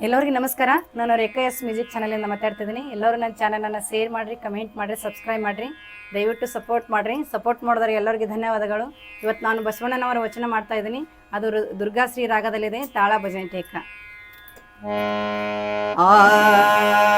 ಎಲ್ಲರಿಗೂ ನಮಸ್ಕಾರ ನಾನು ರೇಖಾ ಎಸ್ ಮ್ಯೂಸಿಕ್ ಚಾನಲಿಂದ ಮಾತಾಡ್ತಿದ್ದೀನಿ ಎಲ್ಲರೂ ನನ್ನ ಚಾನಲನ್ನು ಶೇರ್ ಮಾಡಿರಿ ಕಮೆಂಟ್ ಮಾಡಿರಿ ಸಬ್ಸ್ಕ್ರೈಬ್ ಮಾಡಿರಿ ದಯವಿಟ್ಟು ಸಪೋರ್ಟ್ ಮಾಡಿರಿ ಸಪೋರ್ಟ್ ಮಾಡಿದವ್ರಿಗೆ ಎಲ್ಲರಿಗೂ ಧನ್ಯವಾದಗಳು ಇವತ್ತು ನಾನು ಬಸವಣ್ಣನವರ ವಚನ ಮಾಡ್ತಾ ಇದ್ದೀನಿ ಅದು ದುರ್ಗಾಶ್ರೀ ರಾಗದಲ್ಲಿದೆ ತಾಳ ಭಜನೆ ಟೇಕ ಅಂತರಂಗದಲ್ಲಿ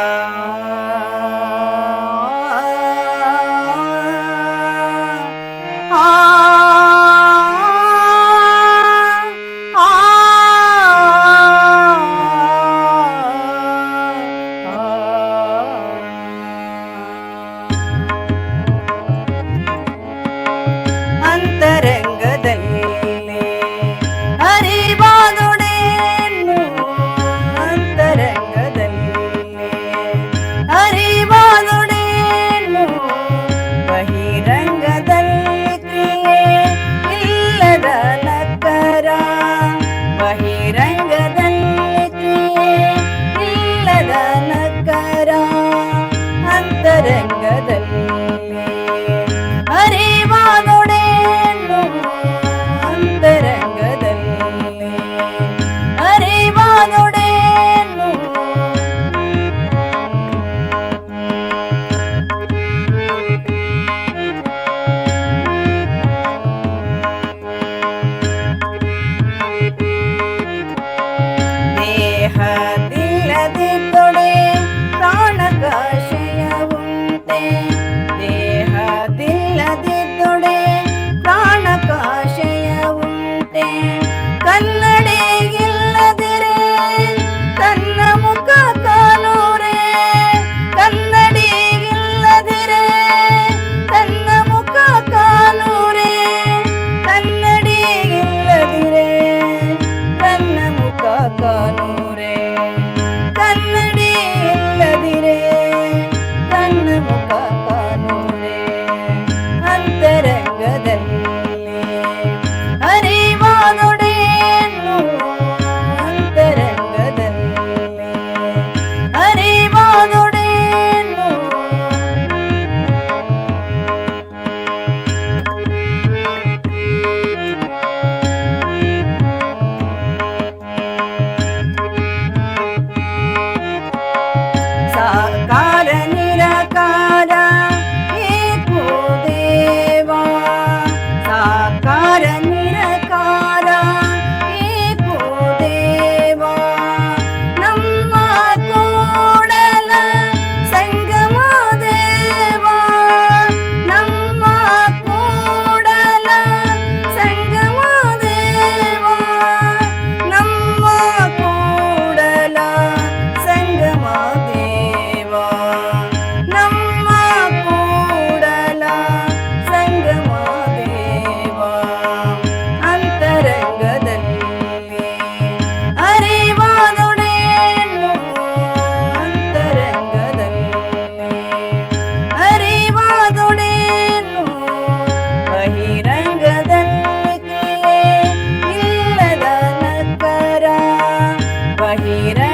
barreira.